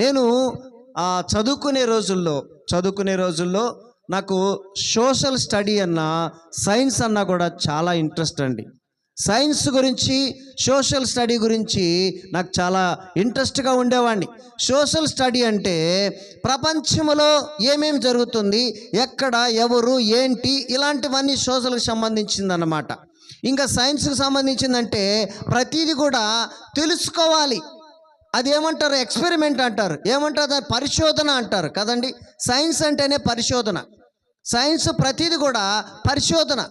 నేను చదువుకునే రోజుల్లో చదువుకునే రోజుల్లో నాకు సోషల్ స్టడీ అన్న సైన్స్ అన్న కూడా చాలా ఇంట్రెస్ట్ అండి. సైన్స్ గురించి సోషల్ స్టడీ గురించి నాకు చాలా ఇంట్రెస్ట్గా ఉండేవాడిని. సోషల్ స్టడీ అంటే ప్రపంచంలో ఏమేమి జరుగుతుంది ఎక్కడ ఎవరు ఏంటి ఇలాంటివన్నీ సోషల్కి సంబంధించిందన్నమాట. ఇంకా సైన్స్కి సంబంధించిందంటే ప్రతిదీ కూడా తెలుసుకోవాలి. అది ఏమంటారు ఎక్స్పెరిమెంట్ అంటారు. ఏమంటారు? దాని పరిశోధన అంటారు. కదండి? సైన్స్ అంటేనే పరిశోధన. సైన్స్ ప్రతిదీ కూడా పరిశోధన.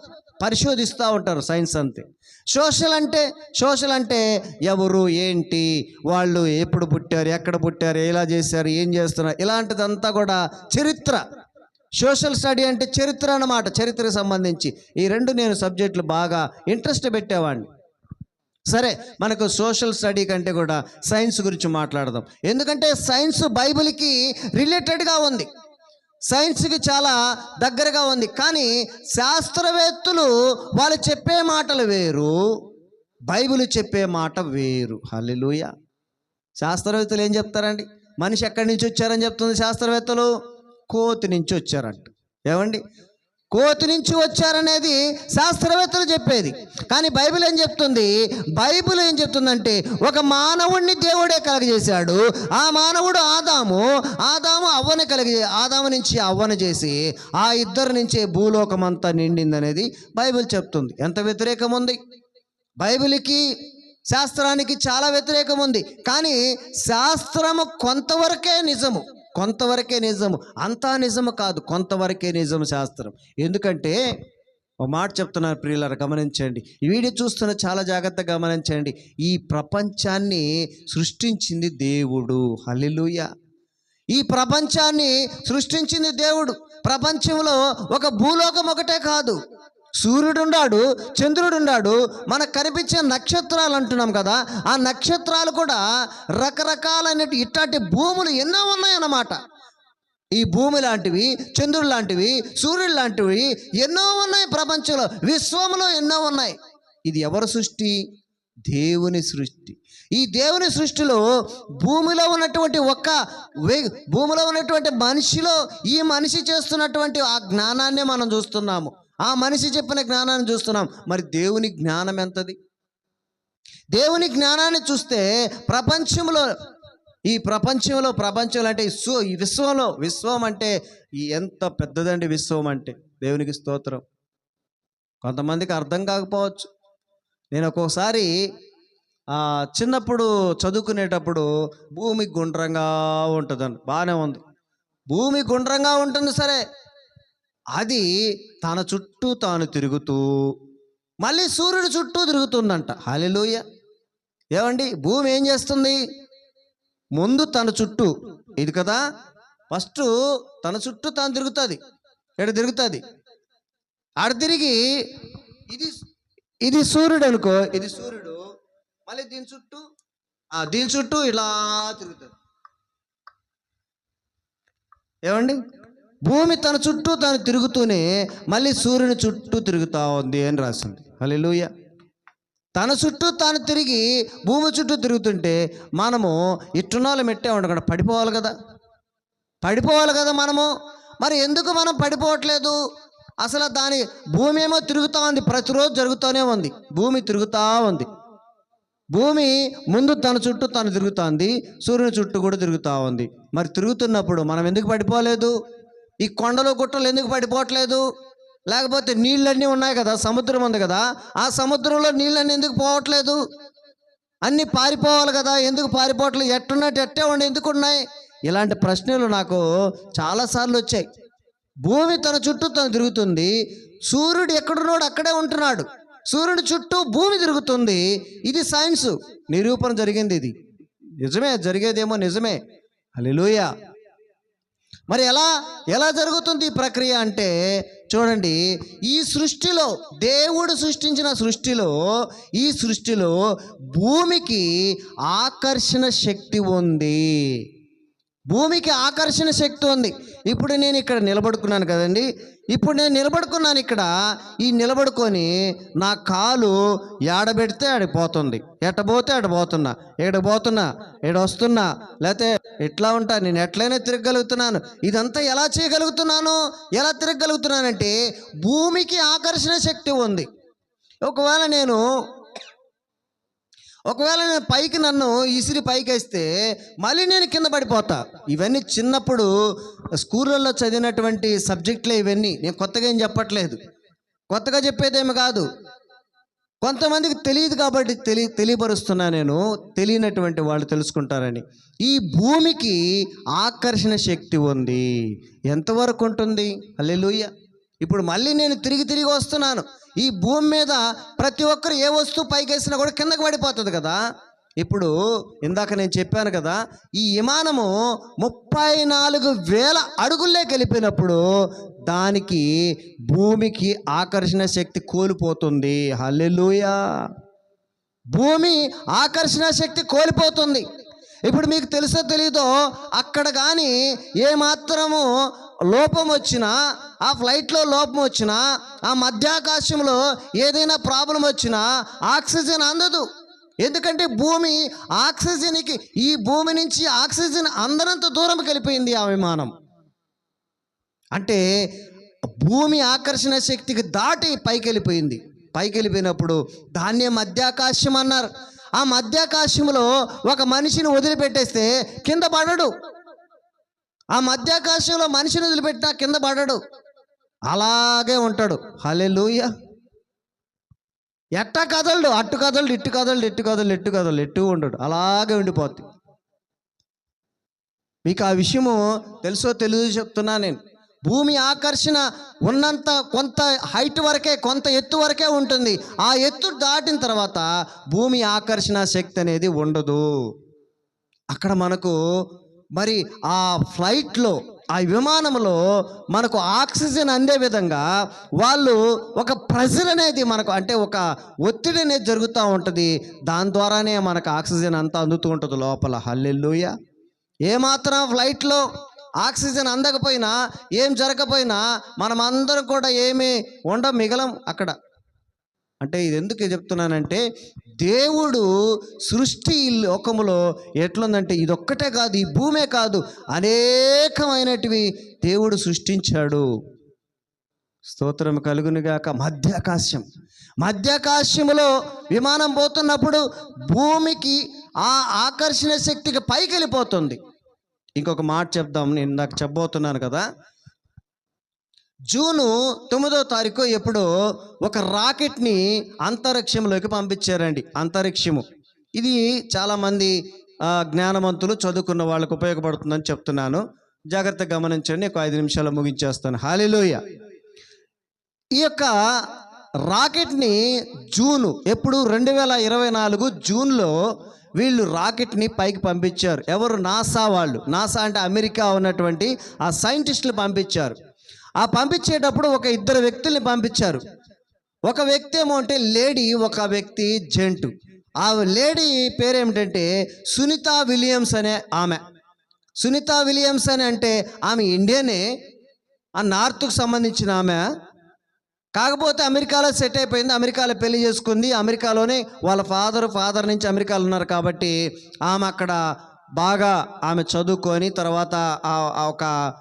పరిశోధిస్తూ ఉంటారు సైన్స్ అంతే. సోషల్ అంటే సోషల్ అంటే ఎవరు ఏంటి వాళ్ళు ఎప్పుడు పుట్టారు ఎక్కడ పుట్టారు ఎలా చేశారు ఏం చేస్తున్నారు ఇలాంటిదంతా కూడా చరిత్ర. సోషల్ స్టడీ అంటే చరిత్ర అన్నమాట చరిత్రకు సంబంధించి. ఈ రెండు నేను సబ్జెక్టులు బాగా ఇంట్రెస్ట్ పెట్టేవాడిని సరే మనకు సోషల్ స్టడీ కంటే కూడా సైన్స్ గురించి మాట్లాడదాం. ఎందుకంటే సైన్స్ బైబిల్కి రిలేటెడ్గా ఉంది. సైన్స్కి చాలా దగ్గరగా ఉంది. కానీ శాస్త్రవేత్తలు వాళ్ళు చెప్పే మాటలు వేరు బైబిల్ చెప్పే మాట వేరు. హల్లెలూయ. శాస్త్రవేత్తలు ఏం చెప్తారండి? మనిషి ఎక్కడి నుంచి వచ్చారని చెప్తుంది శాస్త్రవేత్తలు? కోతి నుంచి వచ్చారంట. ఏమండి? కోతి నుంచి వచ్చారనేది శాస్త్రవేత్తలు చెప్పేది. కానీ బైబిల్ ఏం చెప్తుంది? బైబిల్ ఏం చెప్తుందంటే ఒక మానవుడిని దేవుడే కలగజేశాడు. ఆ మానవుడు ఆదాము. ఆదాము అవ్వని కలిగి ఆదాము నుంచి అవ్వను చేసి ఆ ఇద్దరు నుంచే భూలోకం అంతా నిండిందనేది బైబిల్ చెప్తుంది. ఎంత వ్యతిరేకం ఉంది? బైబిల్కి శాస్త్రానికి చాలా వ్యతిరేకం ఉంది. కానీ శాస్త్రము కొంతవరకే నిజము. కొంతవరకే నిజము. అంతా నిజము కాదు కొంతవరకే నిజము శాస్త్రం. ఎందుకంటే ఒక మాట చెప్తున్నారు ప్రియులారు గమనించండి. ఈ వీడియో చూస్తున్న చాలా జాగ్రత్తగా గమనించండి. ఈ ప్రపంచాన్ని సృష్టించింది దేవుడు. హలిలుయ ఈ ప్రపంచాన్ని సృష్టించింది దేవుడు. ప్రపంచంలో ఒక భూలోకం ఒకటే కాదు. సూర్యుడున్నాడు చంద్రుడున్నాడు మనకు కనిపించే నక్షత్రాలు అంటున్నాం కదా ఆ నక్షత్రాలు కూడా రకరకాలైన ఇట్లాంటి భూములు ఎన్నో ఉన్నాయన్నమాట. ఈ భూమి లాంటివి చంద్రుడు లాంటివి సూర్యుడు లాంటివి ఎన్నో ఉన్నాయి ప్రపంచంలో విశ్వంలో ఎన్నో ఉన్నాయి. ఇది ఎవరి సృష్టి? దేవుని సృష్టి. ఈ దేవుని సృష్టిలో భూమిలో ఉన్నటువంటి ఒక్క వే- భూమిలో ఉన్నటువంటి మనిషిలో ఈ మనిషి చేస్తున్నటువంటి ఆ జ్ఞానాన్ని మనం చూస్తున్నాము. ఆ మనిషి చెప్పిన జ్ఞానాన్ని చూస్తున్నాం. మరి దేవుని జ్ఞానం ఎంతది? దేవుని జ్ఞానాన్ని చూస్తే ప్రపంచంలో ఈ ప్రపంచంలో ప్రపంచంలో అంటే ఈ ఈ విశ్వంలో విశ్వం అంటే ఎంత పెద్దదండి విశ్వం అంటే. దేవునికి స్తోత్రం. కొంతమందికి అర్థం కాకపోవచ్చు. నేను ఒక్కొక్కసారి చిన్నప్పుడు చదువుకునేటప్పుడు భూమి గుండ్రంగా ఉంటుందని బాగానే ఉంది. భూమి గుండ్రంగా ఉంటుంది సరే. అది తన చుట్టూ తాను తిరుగుతూ మళ్ళీ సూర్యుడు చుట్టూ తిరుగుతుందంట. హాలిలోయ ఏమండి? భూమి ఏం చేస్తుంది? ముందు తన చుట్టూ. ఇది కదా? ఫస్ట్ తన చుట్టూ తాను తిరుగుతుంది. ఎక్కడ తిరుగుతుంది? ఆడ తిరిగి ఇది ఇది సూర్యుడు అనుకో ఇది సూర్యుడు మళ్ళీ దీని చుట్టూ ఆ, దీని చుట్టూ ఇలా తిరుగుతుంది ఏమండి? భూమి తన చుట్టూ తను తిరుగుతూనే మళ్ళీ సూర్యుని చుట్టూ తిరుగుతూ ఉంది అని రాసింది. హల్లెలూయ. తన చుట్టూ తాను తిరిగి భూమి చుట్టూ తిరుగుతుంటే మనము ఇట్టున్నాళ్ళు మెట్టే ఉండకుండా పడిపోవాలి కదా. పడిపోవాలి కదా మనము. మరి ఎందుకు మనం పడిపోవట్లేదు? అసలు దాని భూమి ఏమో తిరుగుతూ ఉంది. ప్రతిరోజు జరుగుతూనే ఉంది. భూమి తిరుగుతూ ఉంది. భూమి ముందు తన చుట్టూ తను తిరుగుతోంది సూర్యుని చుట్టూ కూడా తిరుగుతూ ఉంది. మరి తిరుగుతున్నప్పుడు మనం ఎందుకు పడిపోలేదు? ఈ కొండలు గుట్టలు ఎందుకు పడిపోవట్లేదు? లేకపోతే నీళ్ళన్నీ ఉన్నాయి కదా సముద్రం ఉంది కదా ఆ సముద్రంలో నీళ్ళన్నీ ఎందుకు పోవట్లేదు? అన్నీ పారిపోవాలి కదా ఎందుకు పారిపోవట్లేదు? ఎట్టున్నట్టు ఎట్టే ఉండి ఎందుకు ఉన్నాయి? ఇలాంటి ప్రశ్నలు నాకు చాలాసార్లు వచ్చాయి. భూమి తన చుట్టూ తను తిరుగుతుంది సూర్యుడు ఎక్కడున్నాడు అక్కడే ఉంటున్నాడు. సూర్యుడి చుట్టూ భూమి తిరుగుతుంది ఇది సైన్స్. నిరూపణ జరిగింది ఇది. నిజమే జరిగేదేమో నిజమే. హల్లెలూయ. మరి ఎలా ఎలా జరుగుతుంది ఈ ప్రక్రియ అంటే చూడండి ఈ సృష్టిలో దేవుడు సృష్టించిన సృష్టిలో ఈ సృష్టిలో భూమికి ఆకర్షణ శక్తి ఉంది. భూమికి ఆకర్షణ శక్తి ఉంది. ఇప్పుడు నేను ఇక్కడ నిలబడుకున్నాను కదండి. ఇప్పుడు నేను నిలబడుకున్నాను ఇక్కడ. ఈ నిలబడుకొని నా కాలు ఏడబెడితే ఆడిపోతుంది. పోతుంది ఆడబోతున్నా ఏడబోతున్నా ఏడొస్తున్నా పోతున్నా పోతున్నా వస్తున్నా. లేకపోతే ఎట్లా ఉంటా? నేను ఎట్లయినా తిరగగలుగుతున్నాను. ఇదంతా ఎలా చేయగలుగుతున్నాను? ఎలా తిరగగలుగుతున్నానంటే భూమికి ఆకర్షణ శక్తి ఉంది. ఒకవేళ నేను ఒకవేళ నేను పైకి నన్ను ఇసిరి పైకి వేస్తే మళ్ళీ నేను కింద పడిపోతా. ఇవన్నీ చిన్నప్పుడు స్కూళ్ళల్లో చదివినటువంటి సబ్జెక్టులే ఇవన్నీ. నేను కొత్తగా ఏం చెప్పట్లేదు. కొత్తగా చెప్పేదేమి కాదు. కొంతమందికి తెలియదు కాబట్టి తెలి తెలియపరుస్తున్నా నేను. తెలియనటువంటి వాళ్ళు తెలుసుకుంటారని. ఈ భూమికి ఆకర్షణ శక్తి ఉంది. ఎంతవరకు ఉంటుంది? అల్లెలుయ్య ఇప్పుడు మళ్ళీ నేను తిరిగి తిరిగి వస్తున్నాను. ఈ భూమి మీద ప్రతి ఒక్కరు ఏ వస్తువు పైకేసినా కూడా కిందకి పడిపోతుంది కదా? ఇప్పుడు ఇందాక నేను చెప్పాను కదా ఈ విమానము ముప్పై నాలుగు వేల అడుగుల్లే గెలిపినప్పుడు దానికి భూమికి ఆకర్షణ శక్తి కోల్పోతుంది. హల్లెలూయా! భూమి ఆకర్షణ శక్తి కోల్పోతుంది. ఇప్పుడు మీకు తెలుసో తెలీదో అక్కడ కానీ ఏమాత్రము లోపం వచ్చినా ఆ ఫ్లైట్లో లోపం వచ్చినా ఆ మధ్యాకాశంలో ఏదైనా ప్రాబ్లం వచ్చినా ఆక్సిజన్ అందదు. ఎందుకంటే భూమి ఆక్సిజన్కి ఈ భూమి నుంచి ఆక్సిజన్ అందనంత దూరం కలిపోయింది ఆ విమానం. అంటే భూమి ఆకర్షణ శక్తికి దాటి పైకి వెళ్ళిపోయింది పైకి వెళ్ళిపోయినప్పుడు దాన్నే మధ్యాకాశం అన్నారు. ఆ మధ్యాకాశంలో ఒక మనిషిని వదిలిపెట్టేస్తే కింద పడడు. ఆ మధ్యాకాశంలో మనిషిని వదిలిపెట్టినా కింద పడడు. అలాగే ఉంటాడు. హలే ఎట్ట కదలడు? అట్టు కదలడు ఇట్టు కదలడు ఇట్టు కదలడు ఎట్టు కదలడు ఎట్టు ఉండడు. అలాగే ఉండిపోద్ది. మీకు ఆ విషయము తెలుసో తెలుసు చెప్తున్నా నేను. భూమి ఆకర్షణ ఉన్నంత కొంత హైట్ వరకే కొంత ఎత్తు వరకే ఉంటుంది. ఆ ఎత్తు దాటిన తర్వాత భూమి ఆకర్షణ శక్తి అనేది ఉండదు. అక్కడ మనకు మరి ఆ ఫ్లైట్లో ఆ విమానంలో మనకు ఆక్సిజన్ అందే విధంగా వాళ్ళు ఒక ప్రెజర్ అనేది మనకు అంటే ఒక ఒత్తిడి అనేది జరుగుతూ ఉంటుంది. దాని ద్వారానే మనకు ఆక్సిజన్ అంతా అందుతూ ఉంటుంది లోపల. హల్లెల్లుయ ఏమాత్రం ఫ్లైట్లో ఆక్సిజన్ అందకపోయినా ఏం జరగకపోయినా మనం కూడా ఏమీ ఉండ మిగలం అక్కడ. అంటే ఇది ఎందుకు చెప్తున్నానంటే దేవుడు సృష్టి లోకములో ఎట్లుందంటే ఇదొక్కటే కాదు ఈ భూమే కాదు అనేకమైనటివి దేవుడు సృష్టించాడు. స్తోత్రం కలుగునుగాక. మధ్యాకాశం. మధ్యాకాశములో విమానం పోతున్నప్పుడు భూమికి ఆ ఆకర్షణ శక్తికి పైకి వెళ్ళిపోతుంది ఇంకొక మాట చెప్దాం నేను నాకు చెప్పబోతున్నాను కదా. జూను తొమ్మిదో తారీఖు ఎప్పుడో ఒక రాకెట్ని అంతరిక్షంలోకి పంపించారండి. అంతరిక్షము. ఇది చాలామంది జ్ఞానవంతులు చదువుకున్న వాళ్ళకు ఉపయోగపడుతుందని చెప్తున్నాను. జాగ్రత్తగా గమనించండి. ఒక ఐదు నిమిషాలు ముగించేస్తాను. హాలిలోయ. ఈ యొక్క రాకెట్ని జూను ఎప్పుడు రెండు వేల ఇరవై నాలుగు జూన్లో వీళ్ళు రాకెట్ని పైకి పంపించారు. ఎవరు నాసా వాళ్ళు? నాసా అంటే అమెరికా ఉన్నటువంటి ఆ సైంటిస్టులు పంపించారు. ఆ పంపించేటప్పుడు ఒక ఇద్దరు వ్యక్తుల్ని పంపించారు. ఒక వ్యక్తి ఏమో అంటే లేడీ ఒక వ్యక్తి జెంటు. ఆ లేడీ పేరేమిటంటే సునీత విలియమ్స్ అనే ఆమె. సునీత విలియమ్స్ అని అంటే ఆమె ఇండియనే ఆ నార్త్కు సంబంధించిన ఆమె. కాకపోతే అమెరికాలో సెట్ అయిపోయింది అమెరికాలో పెళ్ళి చేసుకుంది అమెరికాలోనే వాళ్ళ ఫాదర్ ఫాదర్ నుంచి అమెరికాలో ఉన్నారు కాబట్టి ఆమె అక్కడ బాగా ఆమె చదువుకొని తర్వాత ఆ- ఆ ఒక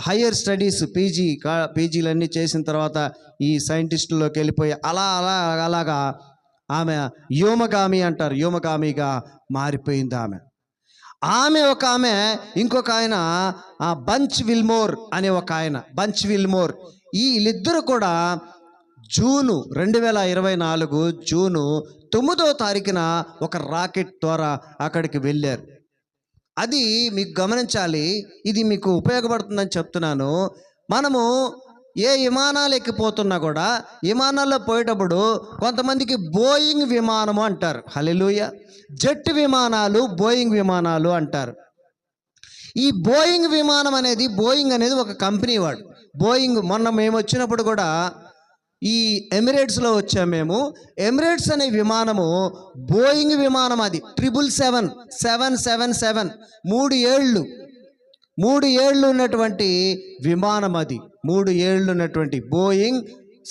హయ్యర్ స్టడీస్ పీజీ పీజీలన్నీ చేసిన తర్వాత ఈ సైంటిస్టుల్లోకి వెళ్ళిపోయి అలా అలా అలాగా ఆమె వ్యోమగామి అంటారు వ్యోమగామిగా మారిపోయింది ఆమె. ఆమె ఒక ఆమె ఇంకొక ఆయన బంచ్ విల్మోర్ అనే ఒక ఆయన బంచ్ విల్మోర్. ఈ వీళ్ళిద్దరు కూడా జూను రెండు వేల ఇరవై నాలుగు జూను తొమ్మిదో తారీఖున ఒక రాకెట్ ద్వారా అక్కడికి వెళ్ళారు. అది మీకు గమనించాలి ఇది మీకు ఉపయోగపడుతుందని చెప్తున్నాను. మనము ఏ విమానాలు ఎక్కిపోతున్నా కూడా విమానాల్లో పోయేటప్పుడు కొంతమందికి బోయింగ్ విమానము అంటారు. హలెలూయ జెట్ విమానాలు బోయింగ్ విమానాలు అంటారు. ఈ బోయింగ్ విమానం అనేది బోయింగ్ అనేది ఒక కంపెనీ వాడు. బోయింగ్ మొన్న మేము వచ్చినప్పుడు కూడా ఈ ఎమిరేట్స్లో వచ్చాము మేము. ఎమిరేట్స్ అనే విమానము బోయింగ్ విమానం అది. Triple seven seven seven seven. మూడు ఏళ్ళు. మూడు ఏళ్ళు ఉన్నటువంటి విమానం అది. మూడు ఏళ్ళు ఉన్నటువంటి బోయింగ్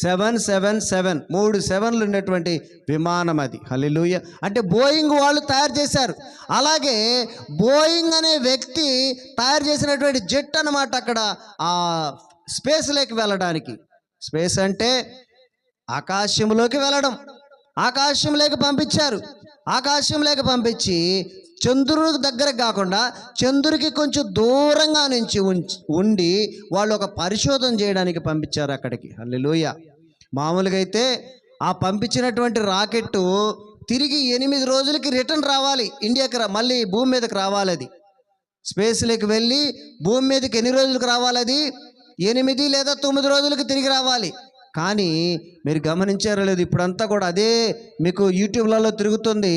సెవెన్ సెవెన్ సెవెన్. మూడు సెవెన్లు ఉన్నటువంటి విమానం అది. హల్లెలూయ. అంటే బోయింగ్ వాళ్ళు తయారు చేశారు. అలాగే బోయింగ్ అనే వ్యక్తి తయారు చేసినటువంటి జెట్ అన్నమాట అక్కడ ఆ స్పేస్లోకి వెళ్ళడానికి. స్పేస్ అంటే ఆకాశంలోకి వెళ్ళడం. ఆకాశంలోకి పంపించారు. ఆకాశంలోకి పంపించి చంద్రుడికి దగ్గర కాకుండా చంద్రుడికి కొంచెం దూరంగా నుంచి ఉంచి ఉండి వాళ్ళు ఒక పరిశోధన చేయడానికి పంపించారు అక్కడికి. అల్లెలోయ మామూలుగా అయితే ఆ పంపించినటువంటి రాకెట్ తిరిగి ఎనిమిది రోజులకి రిటర్న్ రావాలి. ఇండియాకి రా మళ్ళీ భూమి మీదకి రావాలి అది. స్పేస్లోకి వెళ్ళి భూమి మీదకి ఎన్ని రోజులకు రావాలి అది? ఎనిమిది లేదా తొమ్మిది రోజులకు తిరిగి రావాలి. కానీ మీరు గమనించారో లేదు ఇప్పుడంతా కూడా అదే మీకు యూట్యూబ్లలో తిరుగుతుంది.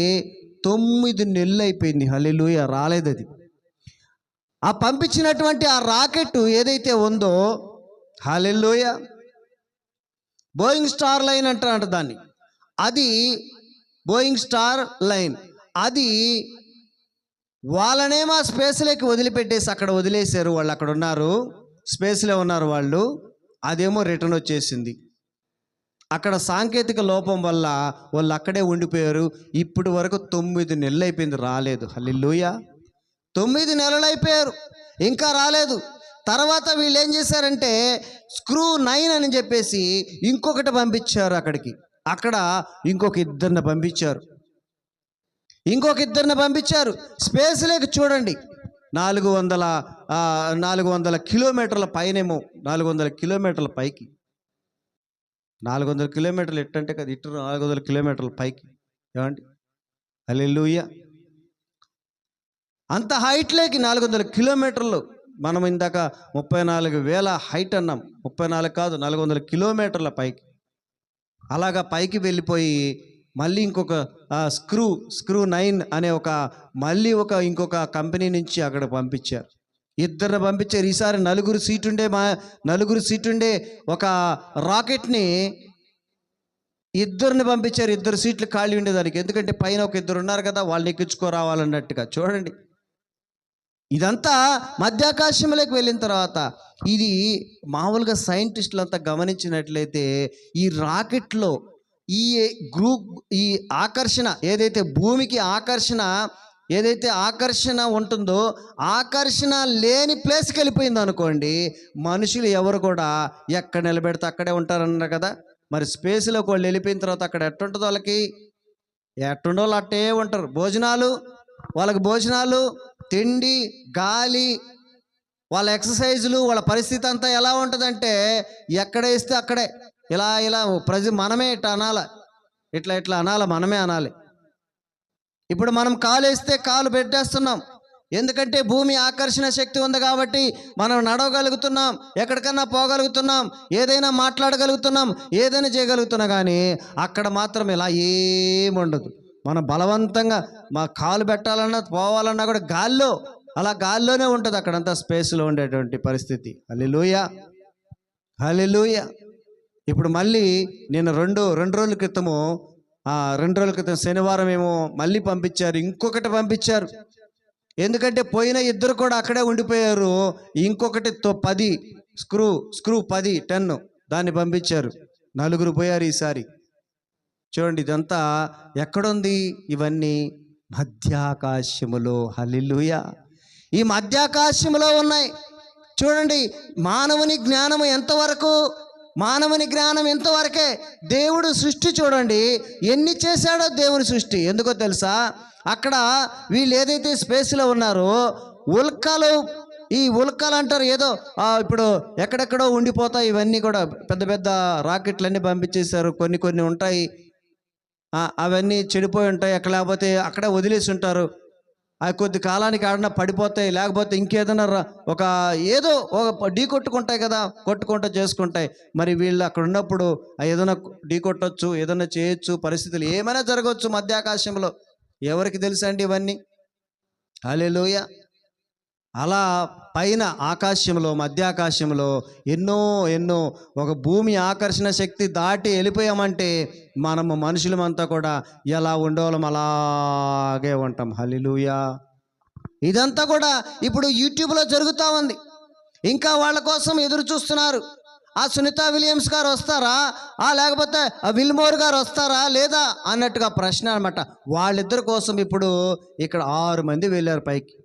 తొమ్మిది నెలలు అయిపోయింది. హల్లెలూయ! రాలేదు అది. ఆ పంపించినటువంటి ఆ రాకెట్ ఏదైతే ఉందో హల్లెలూయ! బోయింగ్ స్టార్ లైన్ అంటారంట దాన్ని. అది బోయింగ్ స్టార్ లైన్. అది వాళ్ళనేమో మా స్పేస్లోకి వదిలిపెట్టేసి అక్కడ వదిలేశారు. వాళ్ళు అక్కడ ఉన్నారు. స్పేస్లో ఉన్నారు వాళ్ళు అదేమో రిటర్న్ వచ్చేసింది. అక్కడ సాంకేతిక లోపం వల్ల వాళ్ళు అక్కడే ఉండిపోయారు. ఇప్పటి వరకు తొమ్మిది నెలలు అయిపోయింది రాలేదు. హల్లెలూయ. తొమ్మిది నెలలు అయిపోయారు ఇంకా రాలేదు. తర్వాత వీళ్ళు ఏం చేశారంటే స్క్రూ నైన్ అని చెప్పేసి ఇంకొకటి పంపించారు అక్కడికి. అక్కడ ఇంకొక ఇద్దరిని పంపించారు. ఇంకొక ఇద్దరిని పంపించారు. స్పేస్ లేక చూడండి. నాలుగు వందల నాలుగు వందల కిలోమీటర్ల పైనేమో నాలుగు వందల కిలోమీటర్ల పైకి. నాలుగు వందల కిలోమీటర్లు ఎట్టంటే కదా ఇటు నాలుగు వందల కిలోమీటర్ల పైకి. ఏమండి? అల్లెల్లుయ్య అంత హైట్లోకి నాలుగు వందల కిలోమీటర్లు మనం ఇందాక ముప్పై నాలుగు వేల హైట్ అన్నాం. ముప్పై నాలుగు కాదు నాలుగు వందల కిలోమీటర్ల పైకి. అలాగా పైకి వెళ్ళిపోయి మళ్ళీ ఇంకొక స్క్రూ స్క్రూ నైన్ అనే ఒక మళ్ళీ ఒక ఇంకొక కంపెనీ నుంచి అక్కడ పంపించారు. ఇద్దరిని పంపించారు. ఈసారి నలుగురు సీట్ ఉండే మా నలుగురు సీట్ ఉండే ఒక రాకెట్ని ఇద్దరిని పంపించారు. ఇద్దరు సీట్లు ఖాళీ ఉండేదానికి. ఎందుకంటే పైన ఒక ఇద్దరు ఉన్నారు కదా వాళ్ళని ఎక్కించుకోరావాలన్నట్టుగా. చూడండి. ఇదంతా మధ్యాకాశంలోకి వెళ్ళిన తర్వాత ఇది మామూలుగా సైంటిస్టులు అంతా గమనించినట్లయితే ఈ రాకెట్లో ఈ గ్రూప్ ఈ ఆకర్షణ ఏదైతే భూమికి ఆకర్షణ ఏదైతే ఆకర్షణ ఉంటుందో ఆకర్షణ లేని ప్లేస్కి వెళ్ళిపోయింది అనుకోండి మనుషులు ఎవరు కూడా ఎక్కడ నిలబెడితే అక్కడే ఉంటారన్నారు కదా. మరి స్పేస్లోకి వాళ్ళు వెళ్ళిపోయిన తర్వాత అక్కడ ఎట్టుంటుందో వాళ్ళకి? ఎట్టుండో వాళ్ళు అట్టే ఉంటారు. భోజనాలు వాళ్ళకి భోజనాలు తిండి గాలి వాళ్ళ ఎక్సర్సైజులు వాళ్ళ పరిస్థితి అంతా ఎలా ఉంటుందంటే ఎక్కడ వేస్తే అక్కడే. ఇలా ఇలా ప్రజ మనమే ఇట్లా అనాల? ఇట్లా ఇట్లా అనాల? మనమే అనాలి. ఇప్పుడు మనం కాలు వేస్తే కాలు పెట్టేస్తున్నాం. ఎందుకంటే భూమి ఆకర్షణ శక్తి ఉంది కాబట్టి మనం నడవగలుగుతున్నాం ఎక్కడికన్నా పోగలుగుతున్నాం ఏదైనా మాట్లాడగలుగుతున్నాం ఏదైనా చేయగలుగుతున్నా కానీ అక్కడ మాత్రం ఇలా ఏముండదు మనం బలవంతంగా మా కాలు పెట్టాలన్నా పోవాలన్నా కూడా గాల్లో అలా గాల్లోనే ఉంటుంది అక్కడంతా స్పేస్లో ఉండేటువంటి పరిస్థితి. హల్లెలూయ! లూయ ఇప్పుడు మళ్ళీ నేను రెండు రెండు రోజుల క్రితము రెండు రోజుల క్రితం శనివారం ఏమో మళ్ళీ పంపించారు ఇంకొకటి పంపించారు. ఎందుకంటే పోయిన ఇద్దరు కూడా అక్కడే ఉండిపోయారు. ఇంకొకటి పది స్క్రూ స్క్రూ పది టెన్ దాన్ని పంపించారు. నలుగురు పోయారు ఈసారి. చూడండి ఇదంతా ఎక్కడుంది? ఇవన్నీ మధ్యాకాశములో. హలిలుయ ఈ మధ్యాకాశములో ఉన్నాయి. చూడండి మానవుని జ్ఞానము ఎంతవరకు మానవుని జ్ఞానం ఎంతవరకే దేవుడు సృష్టి చూడండి ఎన్ని చేశాడో దేవుని సృష్టి. ఎందుకో తెలుసా? అక్కడ వీళ్ళు ఏదైతే స్పేస్లో ఉన్నారో ఉల్కలు ఈ ఉల్కలు అంటారు ఏదో ఇప్పుడు ఎక్కడెక్కడో ఉండిపోతాయి ఇవన్నీ కూడా పెద్ద పెద్ద రాకెట్లన్నీ పంపించేశారు కొన్ని కొన్ని ఉంటాయి. అవన్నీ చెడిపోయి ఉంటాయి అక్కడ లేకపోతే అక్కడే వదిలేసి ఉంటారు. ఆ కొద్ది కాలానికి ఆడినా పడిపోతాయి లేకపోతే ఇంకేదైనా రా- ఒక ఏదో ఒక ఢీ కొట్టుకుంటాయి కదా కొట్టుకుంటూ చేసుకుంటాయి. మరి వీళ్ళు అక్కడ ఉన్నప్పుడు ఆ ఏదైనా ఢీ కొట్టొచ్చు ఏదైనా చేయొచ్చు పరిస్థితులు ఏమైనా జరగవచ్చు మధ్యాకాశంలో ఎవరికి తెలుసండి ఇవన్నీ? హల్లెలూయ. అలా పైన ఆకాశంలో మధ్యాకాశంలో ఎన్నో ఎన్నో ఒక భూమి ఆకర్షణ శక్తి దాటి వెళ్ళిపోయామంటే మనము మనుషులమంతా కూడా ఎలా ఉండేవాళ్ళం? అలాగే ఉంటాం. హలిలుయా ఇదంతా కూడా ఇప్పుడు యూట్యూబ్లో జరుగుతూ ఉంది. ఇంకా వాళ్ళ కోసం ఎదురు చూస్తున్నారు. ఆ సునీత విలియమ్స్ గారు వస్తారా? ఆ లేకపోతే ఆ విల్మోర్ గారు వస్తారా? లేదా? అన్నట్టుగా ప్రశ్న అనమాట వాళ్ళిద్దరి కోసం ఇప్పుడు ఇక్కడ ఆరు మంది వెళ్ళారు పైకి.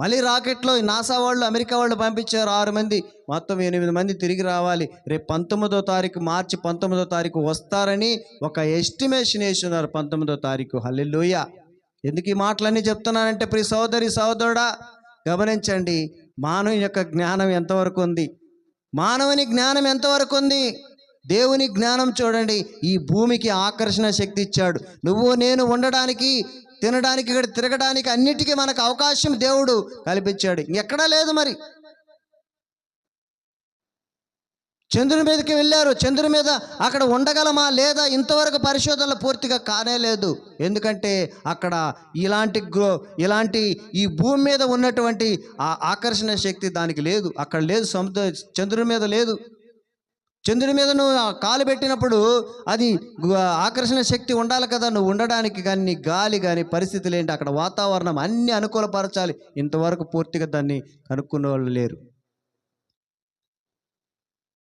మళ్ళీ రాకెట్లో నాసా వాళ్ళు అమెరికా వాళ్ళు పంపించారు ఆరు మంది. మొత్తం ఎనిమిది మంది తిరిగి రావాలి. రేపు పంతొమ్మిదో తారీఖు మార్చి పంతొమ్మిదో తారీఖు వస్తారని ఒక ఎస్టిమేషన్ వేస్తున్నారు పంతొమ్మిదో తారీఖు. హల్లెలూయ. ఎందుకు ఈ మాటలన్నీ చెప్తున్నానంటే ప్రి సోదరి సోదరుడా గమనించండి మానవుని యొక్క జ్ఞానం ఎంతవరకు ఉంది? మానవుని జ్ఞానం ఎంతవరకు ఉంది? దేవుని జ్ఞానం చూడండి. ఈ భూమికి ఆకర్షణ శక్తి ఇచ్చాడు. నువ్వు నేను ఉండడానికి తినడానికి ఇక్కడ తిరగడానికి అన్నిటికీ మనకు అవకాశం దేవుడు కల్పించాడు. ఎక్కడా లేదు మరి. చంద్రుని మీదకి వెళ్ళారు. చంద్రుని మీద అక్కడ ఉండగలమా లేదా ఇంతవరకు పరిశోధనలు పూర్తిగా కానే లేదు. ఎందుకంటే అక్కడ ఇలాంటి గ్రో ఇలాంటి ఈ భూమి మీద ఉన్నటువంటి ఆ ఆకర్షణ శక్తి దానికి లేదు. అక్కడ లేదు సముద్ర చంద్రుని మీద లేదు. చంద్రుని మీద నువ్వు కాలు పెట్టినప్పుడు అది ఆకర్షణ శక్తి ఉండాలి కదా నువ్వు ఉండడానికి కానీ నీ గాలి కానీ పరిస్థితులు ఏంటి? అక్కడ వాతావరణం అన్ని అనుకూలపరచాలి. ఇంతవరకు పూర్తిగా దాన్ని కనుక్కున్న వాళ్ళు లేరు.